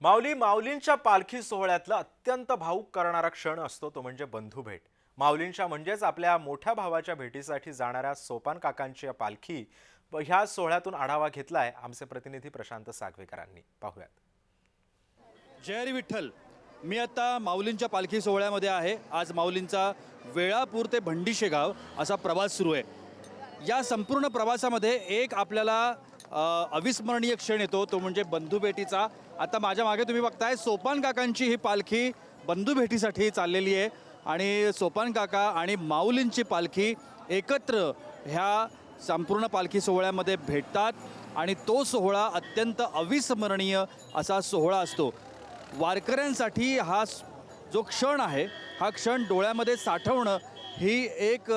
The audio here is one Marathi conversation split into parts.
माऊली माऊलींच्या पालखी सोहळ्यातला अत्यंत भाऊक करणारा क्षण असतो तो म्हणजे बंधू भेट. माऊलींच्या म्हणजेच आपल्या मोठ्या भावाच्या भेटीसाठी जाणाऱ्या सोपान काकांची पालखी ह्या सोहळ्यातून आढावा घेतलाय आमचे प्रतिनिधी प्रशांत सागवेकरांनी. पाहूयात. जयरी विठ्ठल. मी आता माऊलींच्या पालखी सोहळ्यामध्ये आहे. आज माऊलींचा वेळापूर ते भंडीशेगाव असा प्रवास सुरू आहे. या संपूर्ण प्रवासामध्ये एक आपल्याला अविस्मरणीय क्षण येतो. तो म्हणजे बंधुभेटीचा आता माझ्या मागे तुम्ही बघताय सोपान काकांची ही पालखी बंधुभेटीसाठी चाललेली आहे. आणि सोपान काका आणि माऊलींची पालखी एकत्र ह्या संपूर्ण पालखी सोहळ्यामध्ये भेटतात. आणि तो सोहळा अत्यंत अविस्मरणीय असा सोहळा असतो. वारकऱ्यांसाठी हा जो क्षण आहे हा क्षण डोळ्यामध्ये साठवणं ही एक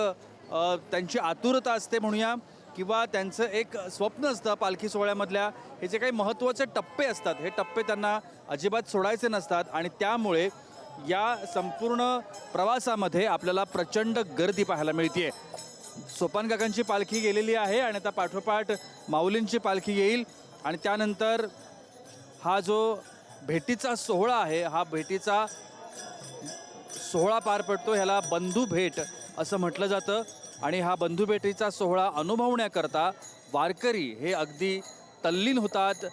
त्यांची आतुरता असते म्हणूया. किंवा त्यांचं एक स्वप्न असतं पालखी सोहळ्यामधल्या हे जे काही महत्त्वाचे टप्पे असतात हे टप्पे त्यांना अजिबात सोडायचे नसतात आणि त्यामुळे या संपूर्ण प्रवासामध्ये आपल्याला प्रचंड गर्दी पाहायला मिळते सोपान काकांची पालखी गेलेली आहे आणि आता पाठोपाठ माऊलींची पालखी येईल आणि त्यानंतर हा जो भेटीचा सोहळा आहे हा भेटीचा सोहळा पार पडतो ह्याला बंधू भेट असं म्हटलं जातं. आणि हा बंधुभेटीचा सोहळा अनुभवण्याकरता वारकरी हे अगदी तल्लीन होतात.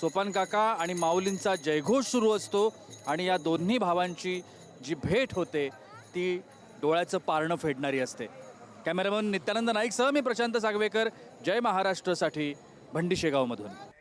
सोपान काका आणि माऊलींचा जयघोष सुरू असतो आणि या दोन्ही भावांची जी भेट होते ती डोळ्याचं पारणं फेडणारी असते. कॅमेरामन नित्यानंद नाईकसह मी प्रशांत सागवेकर जय महाराष्ट्रसाठी भंडीशेगावमधून